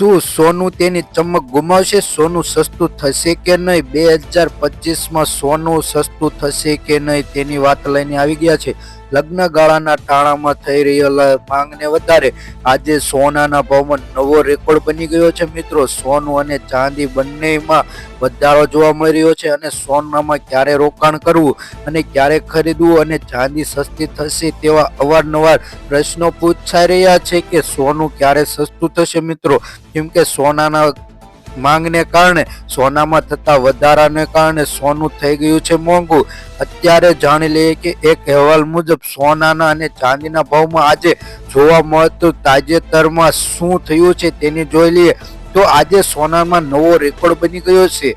શું સોનું તેની ચમક ગુમાવશે? સોનું સસ્તું થશે કે નહીં? બે હજાર પચીસમાં સોનું સસ્તું થશે કે નહીં? તેની વાત લઈને આવી ગયા છે. લગ્ન ગાળાના ટાણામાં થઈ રહેલા માંગને વધારે આજે સોનાના ભાવમાં નવો રેકોર્ડ બની ગયો છે મિત્રો. સોનું અને ચાંદી બંનેમાં વધારો જોવા મળી રહ્યો છે અને સોનામાં ક્યારે રોકાણ કરવું અને ક્યારે ખરીદવું અને ચાંદી સસ્તી થશે તેવા અવારનવાર પ્રશ્નો પૂછાઈ રહ્યા છે કે સોનું ક્યારે સસ્તું થશે મિત્રો? કેમ કે સોનાના માંગને કારણે, સોનામાં થતા વધારાને કારણે સોનું થઈ ગયું છે મોંઘું. અત્યારે જાણી લઈએ કે એક અહેવાલ મુજબ, સોનાના અને ચાંદીના ભાવમાં આજે જોવા મળતું તાજેતરમાં શું થયું છે તેની જોઈ લઈએ. તો આજે સોનામાં નવો રેકોર્ડ બની ગયો છે.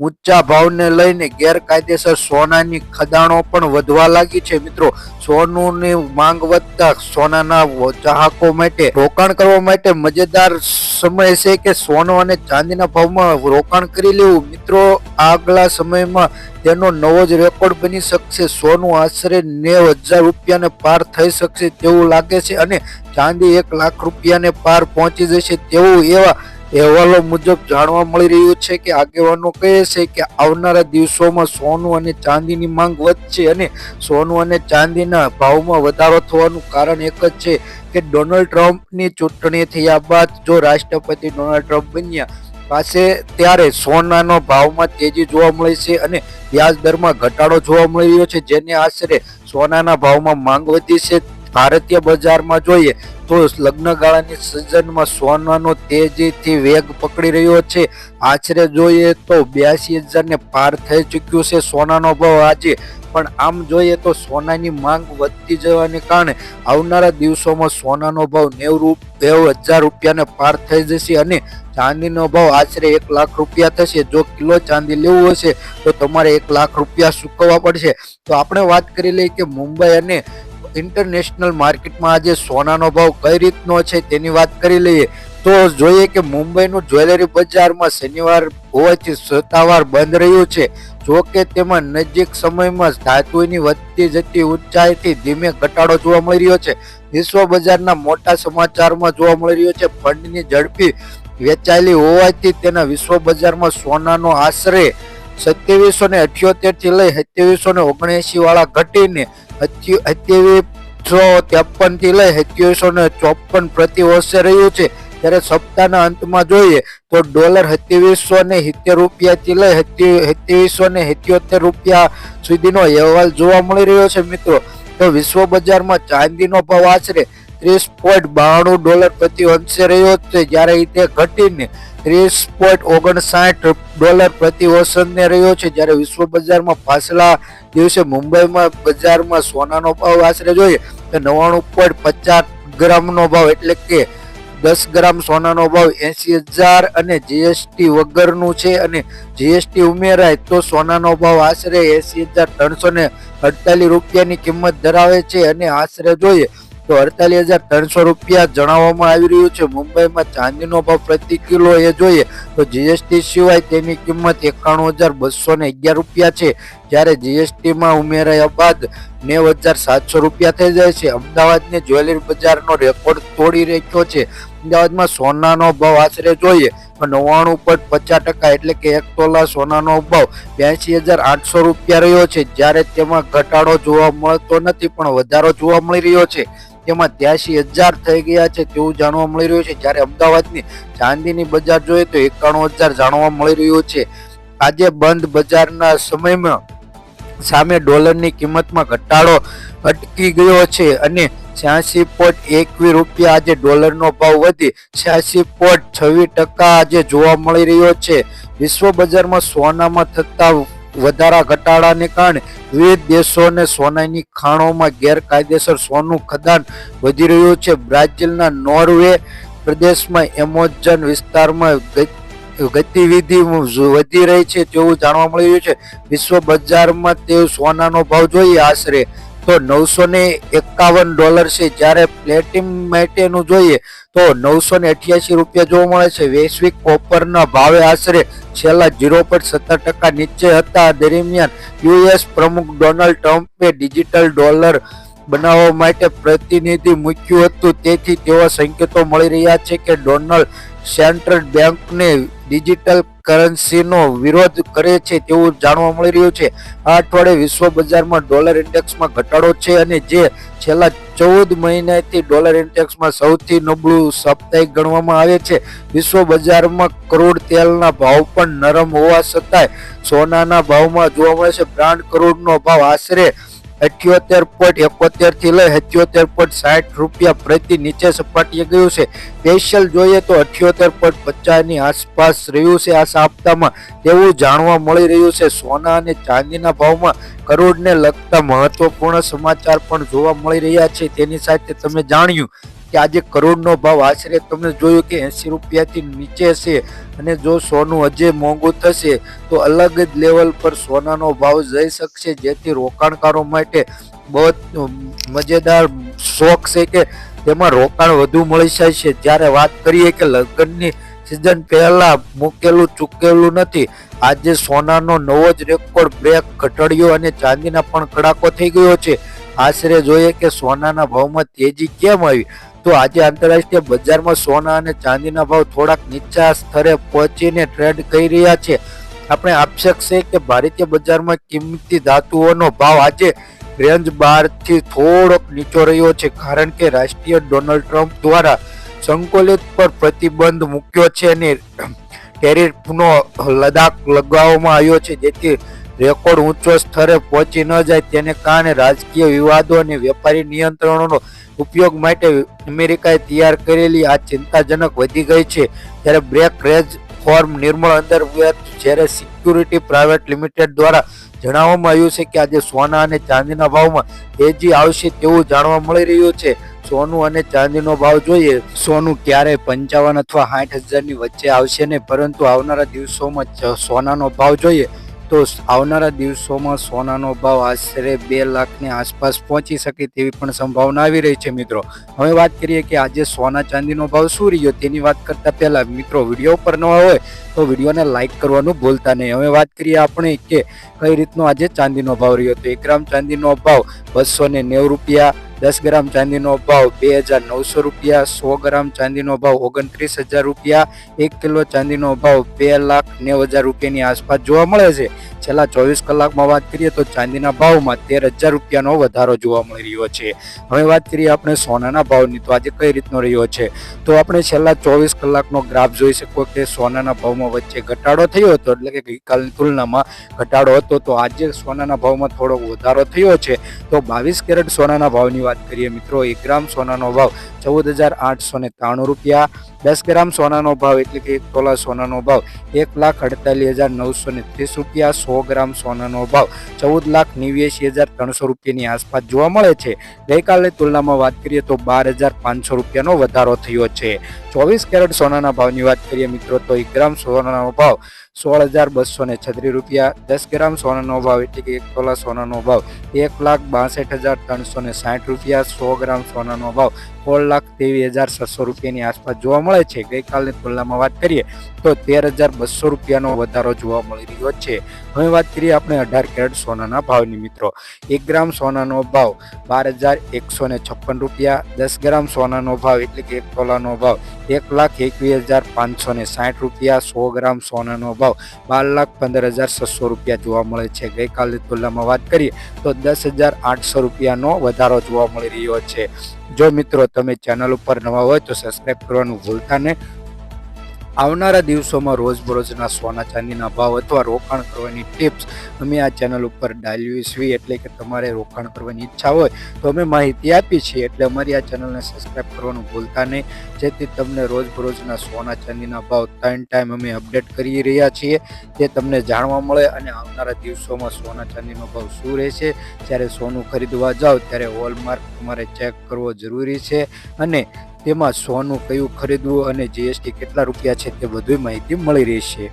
ઊંચા ભાવને લઈને ગેરકાયદેસર સોનાની ખદાણો પણ વધવા લાગી છે. મિત્રો, સોનુની માંગ વધતા સોનાના ચાહકો માટે, રોકાણ કરવા માટે મજેદાર સમય છે કે સોનું અને ચાંદીના ભાવમાં રોકાણ કરી લેવું? મિત્રો, આગલા સમયમાં તેનો નવો જ રેકોર્ડ બની શકશે. સોનું આશરે નેવ હજાર રૂપિયાને પાર થઈ શકશે તેવું લાગે છે અને ચાંદી એક લાખ રૂપિયાને પાર પહોંચી જશે તેવું એવા અહેવાલો મુજબ જાણવા મળી રહ્યું છે કે આગેવાનો કહે છે કે આવનારા દિવસોમાં સોનું અને ચાંદીની માંગ વધશે અને સોનું અને ચાંદીના ભાવમાં વધારો થવાનું કારણ એક જ છે કે ડોનાલ્ડ ટ્રમ્પની ચૂંટણી થયા બાદ જો રાષ્ટ્રપતિ ડોનાલ્ડ ટ્રમ્પ બન્યા પાસે ત્યારે સોનાનો ભાવમાં તેજી જોવા મળી છે અને વ્યાજ દરમાં ઘટાડો જોવા મળી રહ્યો છે, જેને આશરે સોનાના ભાવમાં માંગ વધી છે. ભારતીય બજારમાં જોઈએ તો લગ્નગાળાની સિઝનમાં સોનાનો તેજીથી વેગ પકડી રહ્યો છે. આશરે જોઈએ તો બ્યાસી હજારને પાર થઈ ચૂક્યું છે સોનાનો ભાવ આજે. પણ આમ જોઈએ તો સોનાની માંગ વધતી જવાને કારણે આવનારા દિવસોમાં સોનાનો ભાવ નેવ નેવ હજાર રૂપિયાને પાર થઈ જશે અને ચાંદીનો ભાવ આશરે એક લાખ રૂપિયા થશે. જો કિલો ચાંદી લેવું હશે તો તમારે એક લાખ રૂપિયા ચૂકવવા પડશે. તો આપણે વાત કરી લઈએ કે મુંબઈ અને ઇન્ટરનેશનલ માર્કેટમાં આજે સોનાનો ભાવ કઈ રીતનો છે તેની વાત કરી લઈએ તો જોઈએ કે મુંબઈનું જ્વેલરી બજારમાં શનિવાર હોવાથી સત્તાવાર બંધ રહ્યું છે. જો કે તેમાં નજીક સમયમાં ધાતુની વધતી જતી ઊંચાઈથી ધીમે ઘટાડો જોવા મળી રહ્યો છે. વિશ્વ બજારના મોટા સમાચારમાં જોવા મળી રહ્યો છે, ફંડની ઝડપી વેચાયેલી હોવાથી તેના વિશ્વ બજારમાં સોનાનો આશરે સત્યાવીસો ને અઠ્યોતેરથી લઈ સત્યાવીસો ને ઓગણએસી વાળા ઘટીને સત્યાવીસો ત્રેપનથી લઈ સત્યાવીસો ને ચોપન પ્રતિ વર્ષે રહ્યું છે. ત્યારે સપ્તાહના અંતમાં જોઈએ તો ડોલર સત્યાવીસો ને સિત્તેર રૂપિયાથી લઈ સત્યાવીસો ને સિત્યોતેર રૂપિયા સુધીનો અહેવાલ જોવા મળી રહ્યો છે મિત્રો. તો વિશ્વ બજારમાં ચાંદીનો ભાવ આશરે ત્રીસ પોઈન્ટ બાણું ડોલર પ્રતિ અંશે રહ્યો છે. જ્યારે તે ઘટીને ત્રીસ પોઈન્ટ ઓગણસાઠ ડોલર પ્રતિ ઓસનને રહ્યો છે. જ્યારે વિશ્વ બજારમાં પાછલા દિવસે મુંબઈમાં બજારમાં સોનાનો ભાવ આશરે જોઈએ તો નવ્વાણું પોઈન્ટ પચાસ ગ્રામનો ભાવ, એટલે કે દસ ગ્રામ સોનાનો ભાવ એસી હજાર અને જીએસટી વગરનું છે. અને જીએસટી ઉમેરાય તો સોનાનો ભાવ આશરે એસી હજાર ત્રણસો ને અડતાલીસ રૂપિયાની કિંમત ધરાવે છે અને આશરે જોઈએ તો અડતાલીસ હજાર ત્રણસો રૂપિયા જણાવવામાં આવી રહ્યું છે. મુંબઈમાં ચાંદીનો ભાવ પ્રતિ કિલો એ જોઈએ તો જીએસટી સિવાય તેની કિંમત એકાણું હજાર બસો ને અગિયાર રૂપિયા છે. જ્યારે જીએસટીમાં ઉમેરાયા બાદ નેવ હજાર સાતસો રૂપિયા થઈ જાય છે. અમદાવાદને જ્વેલરી બજારનો રેકોર્ડ તોડી રાખ્યો છે. અમદાવાદમાં સોનાનો ભાવ આશરે જોઈએ નવ્વાણું પોઈન્ટ પચાસ ટકા એટલે કે એક તોલા સોનાનો ભાવ બ્યાસી હજાર આઠસો રૂપિયા રહ્યો છે. જ્યારે તેમાં ઘટાડો જોવા મળતો નથી પણ વધારો જોવા મળી રહ્યો છે. તેમાં ત્યાસી હજાર થઈ ગયા છે તેવું જાણવા મળી રહ્યું છે. જ્યારે અમદાવાદની ચાંદીની બજાર જોઈએ તો એકાણું હજાર જાણવા મળી રહ્યું છે. આજે બંધ બજારના સમયમાં સામે ડોલરની કિંમતમાં ઘટાડો અટકી ગયો છે અને છ્યાસી પોઈન્ટ એકવી રૂપિયા આજે ડોલરનો ભાવ વધી છ્યાસી પોઈન્ટ છવ્વીસ ટકા આજે જોવા મળી રહ્યો છે. વિશ્વ બજારમાં સોનામાં થતા વધારા ઘટાડાને કારણે વિવિધ દેશોને સોનાની ખાણોમાં ગેરકાયદેસર સોનું ખદાન વધી રહ્યું છે. બ્રાઝિલના નોર્વે પ્રદેશમાં એમોઝન વિસ્તારમાં ગતિવિધિ વધી રહી છે તેવું જાણવા મળી રહ્યું છે. વિશ્વ બજારમાં તે સોનાનો ભાવ જોઈએ. આશરે તો નવસો ને એકાવન ડોલર છે. જ્યારે પ્લેટિમ માટેનું જોઈએ તો નવસો ને અઠ્યાસી રૂપિયા જોવા મળે છે. વૈશ્વિક કોપરના ભાવે આશરે છેલ્લા ઝીરો પોઈન્ટ સત્તર ટકા નીચે હતા. દરમિયાન યુએસ પ્રમુખ ડોનાલ્ડ ટ્રમ્પે ડિજિટલ ડોલર બનાવવા માટે પ્રતિનિધિ મૂક્યું હતું. તેથી તેવા સંકેતો મળી રહ્યા છે કે ડોનાલ્ડ સેન્ટ્રલ બેંકને ડિજિટલ કરન્સીનો વિરોધ કરે છે તેવું જાણવા મળી રહ્યું છે. આ અઠવાડિયે વિશ્વ બજારમાં ડોલર ઇન્ડેક્સમાં ઘટાડો છે અને જે છેલ્લા ચૌદ મહિનાથી ડોલર ઇન્ડેક્સમાં સૌથી નબળું સાપ્તાહિક ગણવામાં આવે છે. વિશ્વ બજારમાં કરોડ તેલના ભાવ પણ નરમ હોવા છતાંય સોનાના ભાવમાં જોવા મળે છે. બ્રાન્ડ કરોડનો ભાવ આશરે અઠ્યોતેર પોઈન્ટ એકોતેરથી લઈ અઠ્યોતેર પોઈન્ટ સાઠ રૂપિયા પ્રતિ નીચે સપાટીએ ગયું છે. સ્પેશિયલ જોઈએ તો અઠ્યોતેર પોઈન્ટ પચાસની આસપાસ રહ્યું છે. આ સપ્તાહમાં તેવું જાણવા મળી રહ્યું છે. સોના અને ચાંદીના ભાવમાં કરોડને લગતા મહત્વપૂર્ણ સમાચાર પણ જોવા મળી રહ્યા છે. તેની સાથે તમે જાણ્યું કે આજે કરોડનો ભાવ આશરે તમે જોયું કે એંસી રૂપિયાથી નીચે છે અને જો સોનું હજે મોંઘું થશે, તો અલગ જ લેવલ પર સોનાનો ભાવ જઈ શકશે, જેથી રોકાણકારો માટે બહુ મજેદાર શોખ છે કે તેમાં રોકાણ વધુ મળી જાય છે જ્યારે વાત કરીએ કે લગ્નની સિઝન પહેલા મૂકેલું ચૂકેલું નથી, આજે સોનાનો નવો જ રેકોર્ડ બ્રેક ઘટાડ્યો અને ચાંદીના પણ કડાકો થઈ ગયો છે. આશરે જોઈએ કે સોનાના ભાવમાં તેજી કેમ આવી? તો આજે આંતરરાષ્ટ્રીય બજારમાં સોના અને ચાંદીના ભાવ થોડાક નીચા સ્તરે પહોંચીને ટ્રેડ કરી રહ્યા છે. આપણે આપશક છે કે ભારતીય બજારમાં કિંમતી ધાતુઓનો ભાવ આજે રેન્જ બારથી થોડોક નીચો રહ્યો છે, કારણ કે રાષ્ટ્રીય ડોનાલ્ડ ટ્રમ્પ દ્વારા સંકુલિત પર પ્રતિબંધ મૂક્યો છે અને ટેરિફનો લદાખ લગાવવામાં આવ્યો છે, જેથી રેકોર્ડ ઊંચો સ્તરે પહોંચી ન જાય તેને કારણે રાજકીય વિવાદો અને વેપારી નિયંત્રણોનો ઉપયોગ માટે અમેરિકાએ તૈયાર કરેલી આ ચિંતાજનક વધી ગઈ છે. ત્યારે બ્રેક રેજ ફોર્મ નિર્મળ અંદર જ્યારે સિક્યુરિટી પ્રાઇવેટ લિમિટેડ દ્વારા જણાવવામાં આવ્યું છે કે આજે સોના અને ચાંદીના ભાવમાં તેજી આવશે તેવું જાણવા મળી રહ્યું છે. સોનું અને ચાંદીનો ભાવ જોઈએ. સોનું ક્યારે પંચાવન અથવા સાઠ હજારની વચ્ચે આવશે નહીં, પરંતુ આવનારા દિવસોમાં સોનાનો ભાવ જોઈએ. તો આવનારા દિવસોમાં સોનાનો ભાવ આશરે બે લાખની આસપાસ પહોંચી શકે તેવી પણ સંભાવના આવી રહી છે મિત્રો. હવે વાત કરીએ કે આજે સોના ચાંદીનો ભાવ શું રહ્યો તેની વાત કરતા પહેલા મિત્રો વીડિયો પર નવા હોય તો વિડીયોને લાઈક કરવાનું ભૂલતા નહીં. હવે વાત કરીએ આપણે કે કઈ રીતનો આજે ચાંદીનો ભાવ રહ્યો. તો એક ગ્રામ ચાંદીનો ભાવ બસો ને રૂપિયા દસ ગ્રામ ચાંદીનો ભાવ બે હજાર નવસો રૂપિયા, સો ગ્રામ ચાંદીનો ભાવ ઓગણત્રીસ હજાર રૂપિયા, એક કિલો ચાંદીનો ભાવ બે લાખ નેવું હજાર રૂપિયાની આસપાસ જોવા મળે છે. છેલ્લા ચોવીસ કલાકમાં વાત કરીએ તો ચાંદીના ભાવમાં તેર હજાર રૂપિયાનો વધારો જોવા મળી રહ્યો છે. હવે વાત કરીએ આપણે સોનાના ભાવની તો આજે કઈ રીતનો રહ્યો છે? તો આપણે છેલ્લા ચોવીસ કલાકનો ગ્રાફ જોઈ શકો કે સોનાના ભાવમાં વચ્ચે ઘટાડો થયો હતો, એટલે કે ગઈકાલની તુલનામાં ઘટાડો હતો. તો આજે સોનાના ભાવમાં થોડોક વધારો થયો છે. તો બાવીસ કેરેટ સોનાના ભાવની વાત કરીએ મિત્રો, એક ગ્રામ સોનાનો ભાવ ચૌદ હજાર આઠસો ને ત્રાણું રૂપિયા, દસ ગ્રામ સોનાનો ભાવ એટલે કે એક તોલા સોનાનો ભાવ એક લાખ અડતાલીસ હજાર નવસો ને ત્રીસ રૂપિયા, સો ગ્રામ સોનાનો ભાવ ચૌદ લાખ નેવ્યાસી હજાર ત્રણસો રૂપિયાની આસપાસ જોવા મળે છે. ગઈકાલની તુલનામાં વાત કરીએ તો બાર હજાર પાંચસો રૂપિયાનો વધારો થયો છે. ચોવીસ કેરેટ સોનાના ભાવની વાત કરીએ મિત્રો, તો એક ગ્રામ સોનાનો ભાવ સોળ હજાર બસો ને છત્રીસ રૂપિયા, દસ ગ્રામ સોનાનો ભાવ એટલે કે એક તોલા સોનાનો ભાવ, એક લાખ બાસઠ હજાર ત્રણસો ને સાઠ રૂપિયા, સો ગ્રામ સોનાનો ભાવ, સોળ લાખ ત્રેવીસ હજાર છસો રૂપિયાની આસપાસ જોવા મળે છે. ગઈકાલની તુલનામાં વાત કરીએ તો તેર હજાર બસો રૂપિયાનો વધારો જોવા મળી રહ્યો છે. હવે વાત કરીએ આપણે અઢાર કેરેટ સોનાના ભાવની મિત્રો. એક ગ્રામ સોનાનો ભાવ બાર હજાર એકસો ને છપ્પન રૂપિયા, દસ ગ્રામ સોનાનો ભાવ એટલે કે એક તોલાનો ભાવ એક લાખ એકવીસ હજાર પાંચસો ને સાઠ રૂપિયા, સો ગ્રામ સોનાનો ભાવ બાર લાખ પંદર હજાર છસો રૂપિયા જોવા મળે છે. ગઈકાલની તુલનામાં વાત કરીએ તો દસ હજાર આઠસો રૂપિયાનો વધારો જોવા મળી રહ્યો છે. જો મિત્રો તમે ચેનલ ઉપર નવા હોય તો સબસ્ક્રાઈબ કરવાનું ભૂલતા નહીં. આવનારા દિવસોમાં રોજબરોજના સોના ચાંદીના ભાવ અથવા રોકાણ કરવાની ટિપ્સ અમે આ ચેનલ ઉપર ડાલવીશવી એટલે કે તમારે રોકાણ કરવાની ઈચ્છા હોય તો અમે માહિતી આપી છીએ એટલે અમારી આ ચેનલને સબસ્ક્રાઈબ કરવાનું ભૂલતા નહીં. જેથી તમને રોજબરોજના સોના ચાંદીના ભાવ ત્રણ ટાઈમ અમે અપડેટ કરી રહ્યા છીએ. તે તમને જાણવા મળે અને આવનારા દિવસોમાં સોના ચાંદીનો ભાવ શું રહેશે? જ્યારે સોનું ખરીદવા જાઓ ત્યારે હોલમાર્ક તમારે ચેક કરવો જરૂરી છે. અને તેમાં સોનું કયું ખરીદવું અને જીએસટી કેટલા રૂપિયા છે તે બધી માહિતી મળી રહેશે.